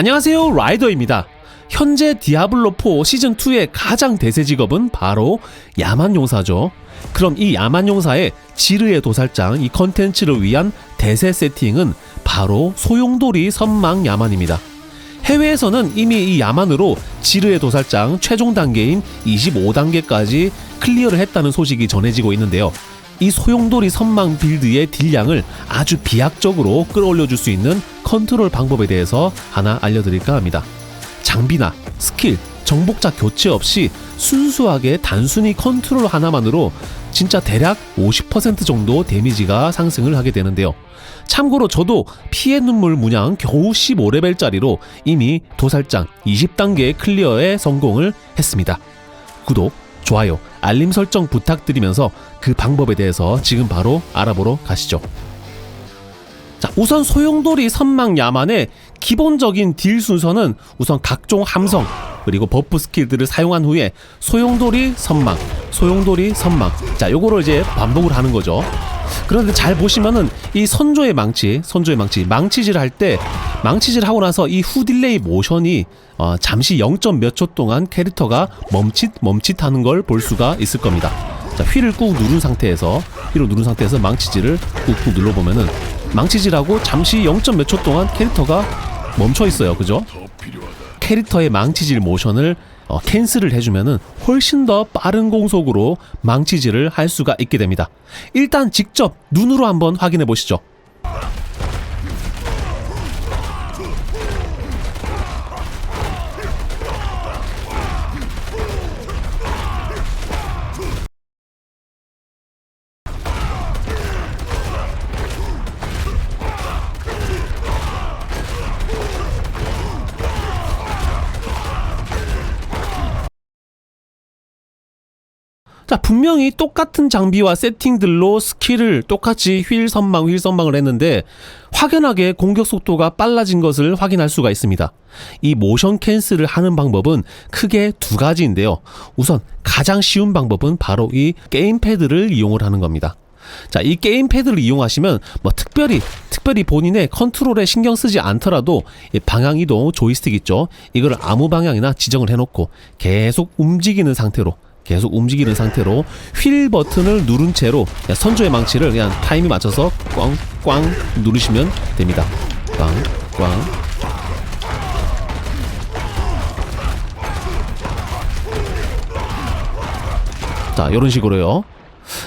안녕하세요 라이더입니다. 현재 디아블로4 시즌2의 가장 대세 직업은 바로 야만용사죠. 그럼 이 야만용사의 지르의 도살장 이 컨텐츠를 위한 대세 세팅은 바로 소용돌이 선망 야만입니다. 해외에서는 이미 이 야만으로 지르의 도살장 최종 단계인 25단계까지 클리어를 했다는 소식이 전해지고 있는데요. 이 소용돌이 선망 빌드의 딜량을 아주 비약적으로 끌어올려 줄 수 있는 컨트롤 방법에 대해서 하나 알려드릴까 합니다. 장비나 스킬, 정복자 교체 없이 순수하게 단순히 컨트롤 하나만으로 진짜 대략 50% 정도 데미지가 상승을 하게 되는데요. 참고로 저도 피해 눈물 문양 겨우 15레벨짜리로 이미 도살장 20단계 클리어에 성공을 했습니다. 구독, 좋아요, 알림 설정 부탁드리면서 그 방법에 대해서 지금 바로 알아보러 가시죠. 자, 우선 소용돌이 선망 야만의 기본적인 딜 순서는 우선 각종 함성 그리고 버프 스킬들을 사용한 후에 소용돌이 선망, 소용돌이 선망. 자, 요거를 이제 반복을 하는 거죠. 그런데 잘 보시면은 이 선조의 망치, 선조의 망치, 망치질 할 때 망치질 하고 나서 이 후딜레이 모션이 어, 잠시 0. 몇 초 동안 캐릭터가 멈칫 멈칫하는 걸 볼 수가 있을 겁니다. 자, 휠을 꾹 누른 상태에서 휠을 누른 상태에서 망치질을 꾹꾹 눌러 보면은 망치질하고 잠시 0. 몇 초 동안 캐릭터가 멈춰 있어요. 그죠? 캐릭터의 망치질 모션을 어, 캔슬을 해주면은 훨씬 더 빠른 공속으로 망치질을 할 수가 있게 됩니다. 일단 직접 눈으로 한번 확인해 보시죠. 자, 분명히 똑같은 장비와 세팅들로 스킬을 똑같이 휠 선망, 휠 선망을 했는데 확연하게 공격 속도가 빨라진 것을 확인할 수가 있습니다. 이 모션 캔슬을 하는 방법은 크게 두 가지인데요. 우선 가장 쉬운 방법은 바로 이 게임패드를 이용을 하는 겁니다. 자, 이 게임 패드를 이용하시면 뭐 특별히 특별히 본인의 컨트롤에 신경 쓰지 않더라도 이 방향 이동 조이스틱 있죠. 이거를 아무 방향이나 지정을 해 놓고 계속 움직이는 상태로 계속 움직이는 상태로 휠 버튼을 누른 채로 선조의 망치를 그냥 타이밍 맞춰서 꽝꽝 누르시면 됩니다. 꽝꽝 자, 이런 식으로요.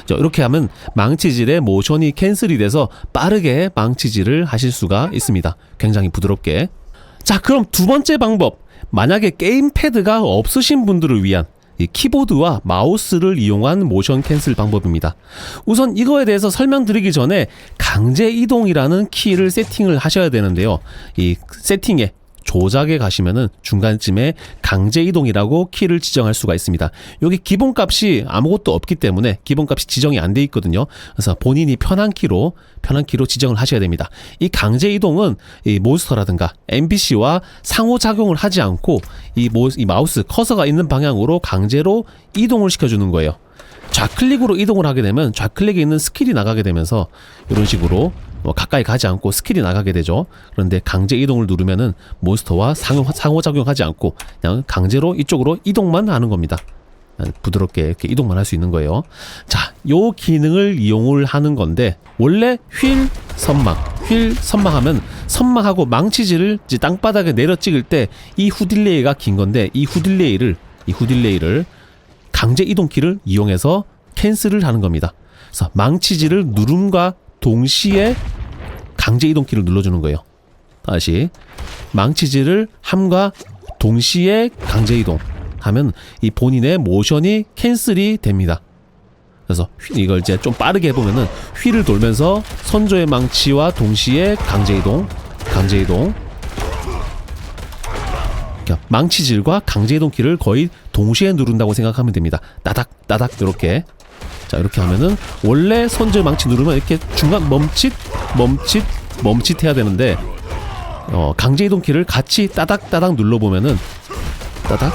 자, 이렇게 하면 망치질의 모션이 캔슬이 돼서 빠르게 망치질을 하실 수가 있습니다. 굉장히 부드럽게. 자, 그럼 두 번째 방법. 만약에 게임 패드가 없으신 분들을 위한 이 키보드와 마우스를 이용한 모션 캔슬 방법입니다. 우선 이거에 대해서 설명드리기 전에 강제 이동이라는 키를 세팅을 하셔야 되는데요. 이 세팅에 조작에 가시면은 중간쯤에 강제 이동이라고 키를 지정할 수가 있습니다. 여기 기본값이 아무것도 없기 때문에 기본값이 지정이 안 돼 있거든요. 그래서 본인이 편한 키로 편한 키로 지정을 하셔야 됩니다. 이 강제 이동은 이 몬스터라든가 NPC와 상호작용을 하지 않고 이, 모, 이 마우스 커서가 있는 방향으로 강제로 이동을 시켜주는 거예요. 좌클릭으로 이동을 하게 되면 좌클릭에 있는 스킬이 나가게 되면서 이런 식으로 뭐 가까이 가지 않고 스킬이 나가게 되죠. 그런데 강제 이동을 누르면은 몬스터와 상호, 상호작용하지 않고 그냥 강제로 이쪽으로 이동만 하는 겁니다. 부드럽게 이렇게 이동만 할 수 있는 거예요. 자, 요 기능을 이용을 하는 건데 원래 휠 선망, 휠 선망하면 선망하고 망치질을 땅바닥에 내려 찍을 때 이 후딜레이가 긴 건데 이 후딜레이를 이 후딜레이를 강제 이동키를 이용해서 캔슬을 하는 겁니다. 그래서 망치질을 누름과 동시에 강제 이동키를 눌러주는 거예요. 다시 망치질을 함과 동시에 강제 이동 하면 이 본인의 모션이 캔슬이 됩니다. 그래서 휘- 이걸 이제 좀 빠르게 해보면은 휠을 돌면서 선조의 망치와 동시에 강제 이동, 강제 이동. 그러니까 망치질과 강제 이동 키를 거의 동시에 누른다고 생각하면 됩니다. 따닥 따닥 이렇게 자 이렇게 하면은 원래 선제 망치 누르면 이렇게 중간 멈칫 멈칫 멈칫 해야 되는데 어, 강제 이동 키를 같이 따닥 따닥 눌러 보면은 따닥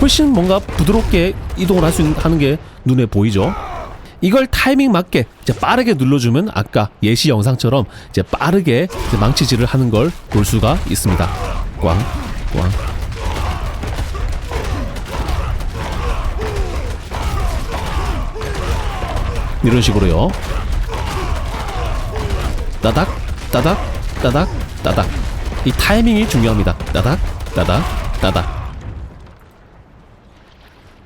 훨씬 뭔가 부드럽게 이동을 할 수 있는 하는 게 눈에 보이죠. 이걸 타이밍 맞게 이제 빠르게 눌러주면 아까 예시 영상처럼 이제 빠르게 이제 망치질을 하는 걸 볼 수가 있습니다. 꽝, 꽝. 이런 식으로요. 따닥, 따닥, 따닥, 따닥. 이 타이밍이 중요합니다. 따닥, 따닥, 따닥.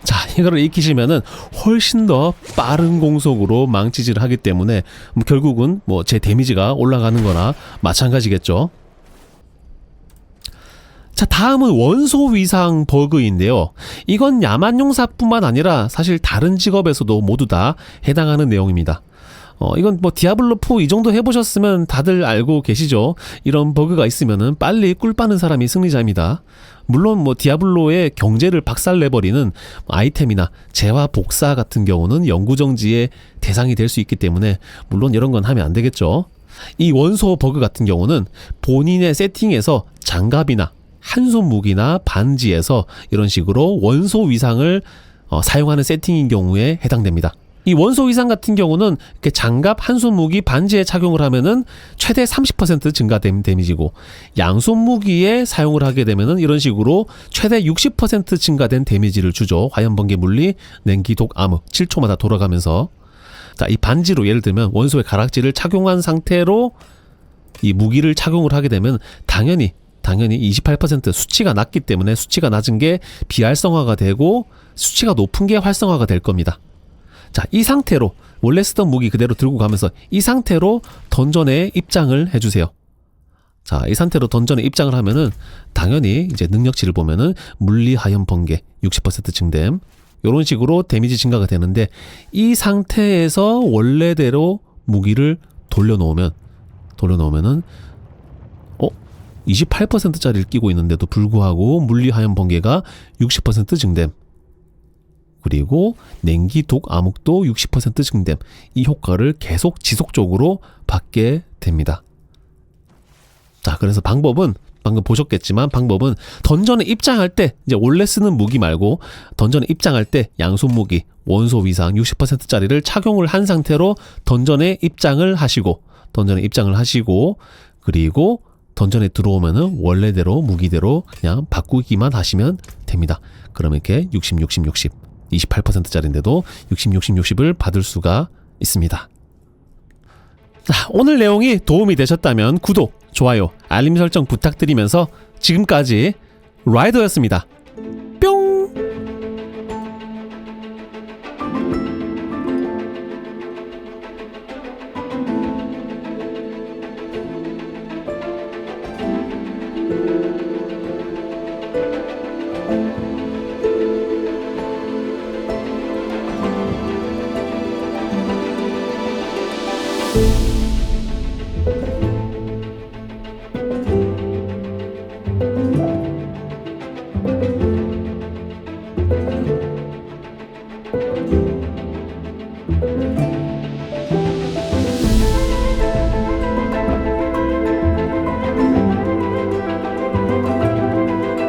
자, 이거를 익히시면은 훨씬 더 빠른 공속으로 망치질을 하기 때문에 뭐 결국은 뭐 제 데미지가 올라가는 거나 마찬가지겠죠. 자, 다음은 원소 위상 버그인데요. 이건 야만용사뿐만 아니라 사실 다른 직업에서도 모두 다 해당하는 내용입니다. 어, 이건 뭐 디아블로4 이 정도 해보셨으면 다들 알고 계시죠? 이런 버그가 있으면은 빨리 꿀 빠는 사람이 승리자입니다. 물론 뭐 디아블로의 경제를 박살내버리는 아이템이나 재화 복사 같은 경우는 영구정지의 대상이 될 수 있기 때문에 물론 이런 건 하면 안 되겠죠. 이 원소 버그 같은 경우는 본인의 세팅에서 장갑이나 한 손 무기나 반지에서 이런 식으로 원소 위상을 어, 사용하는 세팅인 경우에 해당됩니다. 이 원소 위상 같은 경우는 이렇게 장갑, 한손 무기, 반지에 착용을 하면은 최대 30% 증가된 데미지고 양손 무기에 사용을 하게 되면은 이런 식으로 최대 60% 증가된 데미지를 주죠. 화염 번개 물리, 냉기 독 암흑 7초마다 돌아가면서 자, 이 반지로 예를 들면 원소의 가락지를 착용한 상태로 이 무기를 착용을 하게 되면 당연히 당연히 28% 수치가 낮기 때문에 수치가 낮은 게 비활성화가 되고 수치가 높은 게 활성화가 될 겁니다. 자, 이 상태로 원래 쓰던 무기 그대로 들고 가면서 이 상태로 던전에 입장을 해주세요. 자, 이 상태로 던전에 입장을 하면은 당연히 이제 능력치를 보면은 물리 하염 번개 60% 증됨 이런 식으로 데미지 증가가 되는데 이 상태에서 원래대로 무기를 돌려놓으면 돌려놓으면은 어 28%짜리를 끼고 있는데도 불구하고 물리 하염 번개가 60% 증됨 그리고 냉기 독 암흑도 60% 증됨 이 효과를 계속 지속적으로 받게 됩니다. 자, 그래서 방법은 방금 보셨겠지만 방법은 던전에 입장할 때 이제 원래 쓰는 무기 말고 던전에 입장할 때 양손 무기 원소 위상 60%짜리를 착용을 한 상태로 던전에 입장을 하시고 던전에 입장을 하시고 그리고 던전에 들어오면은 원래대로 무기대로 그냥 바꾸기만 하시면 됩니다. 그러면 이렇게 60, 60, 60, 28%짜리인데도 60, 60, 60을 받을 수가 있습니다. 자, 오늘 내용이 도움이 되셨다면 구독, 좋아요, 알림 설정 부탁드리면서 지금까지 라이더였습니다.